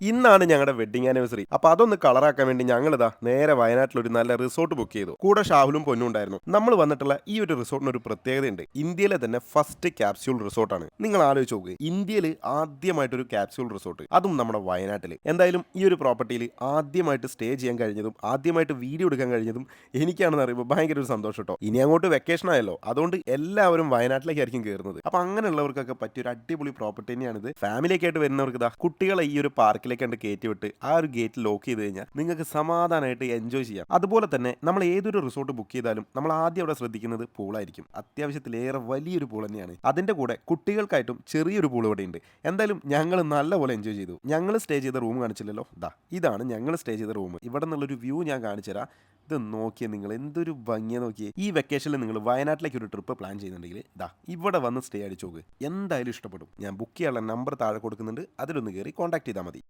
ഇന്നാണ് ഞങ്ങളുടെ wedding anniversary അപ്പൊ അതൊന്ന് കളറാക്കാൻ വേണ്ടി ഞങ്ങൾ ഇതാ നേരെ വയനാട്ടിൽ ഒരു നല്ല റിസോർട്ട് ബുക്ക് ചെയ്തു. കൂടെ ഷാഹുലും പൊന്നും ഉണ്ടായിരുന്നു. നമ്മൾ വന്നിട്ടുള്ള ഈ ഒരു റിസോർട്ടിന് ഒരു പ്രത്യേകതയുണ്ട്. ഇന്ത്യയിലെ തന്നെ ഫസ്റ്റ് ക്യാപ്സ്യൂൾ റിസോർട്ടാണ് നിങ്ങൾ ആലോചിച്ച് നോക്ക്. ഇന്ത്യയിൽ ആദ്യമായിട്ടൊരു ക്യാപ്സ്യൂൾ റിസോർട്ട് അതും നമ്മുടെ വയനാട്ടിൽ എന്തായാലും ഈ ഒരു പ്രോപ്പർട്ടിയിൽ ആദ്യമായിട്ട് സ്റ്റേ ചെയ്യാൻ കഴിഞ്ഞതും ആദ്യമായിട്ട് വീഡിയോ എടുക്കാൻ കഴിഞ്ഞതും എനിക്കാണെന്ന് അറിയുമ്പോൾ ഭയങ്കര ഒരു സന്തോഷം കേട്ടോ ഇനി അങ്ങോട്ട് വെക്കേഷൻ ആയല്ലോ. അതുകൊണ്ട് എല്ലാവരും വയനാട്ടിലേക്ക് വയനാട്ടിലേക്കായിരിക്കും കയറുന്നത് അപ്പൊ അങ്ങനെയുള്ളവർക്കൊക്കെ പറ്റിയ ഒരു അടിപൊളി പ്രോപ്പർട്ടി തന്നെയാണിത്. ഫാമിലിയൊക്കെ ആയിട്ട് വരുന്നവർക്ക് ഇതാ കുട്ടികളെ ഈ ഒരു പാർക്കിലേക്ക് കണ്ട് കയറ്റി വിട്ട് ആ ഒരു ഗേറ്റ് ലോക്ക് ചെയ്ത് കഴിഞ്ഞാൽ നിങ്ങൾക്ക് സമാധാനമായിട്ട് എൻജോയ് ചെയ്യാം. അതുപോലെ തന്നെ നമ്മൾ ഏതൊരു റിസോർട്ട് ബുക്ക് ചെയ്താലും നമ്മൾ ആദ്യം അവിടെ ശ്രദ്ധിക്കുന്നത് പൂളായിരിക്കും അത്യാവശ്യത്തിലേറെ വലിയൊരു പൂൾ തന്നെയാണ്. അതിന്റെ കൂടെ കുട്ടികൾക്കായിട്ടും ചെറിയൊരു പൂൾ ഇവിടെ ഉണ്ട്. എന്തായാലും ഞങ്ങൾ നല്ലപോലെ എൻജോയ് ചെയ്തു. ഞങ്ങൾ സ്റ്റേ ചെയ്ത റൂം കാണിച്ചില്ലല്ലോ? ദാ ഇതാണ് ഞങ്ങൾ സ്റ്റേ ചെയ്ത റൂം ഇവിടെ നിന്നുള്ളൊരു വ്യൂ ഞാൻ കാണിച്ചു തരാം. ഇത് നോക്കിയേ നിങ്ങൾ എന്തൊരു ഭംഗിയെ നോക്കിയേ. ഈ വെക്കേഷനിൽ നിങ്ങൾ വയനാട്ടിലേക്ക് ഒരു ട്രിപ്പ് പ്ലാൻ ചെയ്യുന്നുണ്ടെങ്കിൽ ദാ ഇവിടെ വന്ന് സ്റ്റേ അടിച്ചു നോക്ക്. എന്തായാലും ഇഷ്ടപ്പെടും. ഞാൻ ബുക്ക് ചെയ്യാനുള്ള നമ്പർ താഴെ കൊടുക്കുന്നുണ്ട്. അതിലൊന്ന് കയറി കോൺടാക്ട് ചെയ്താൽ മതി.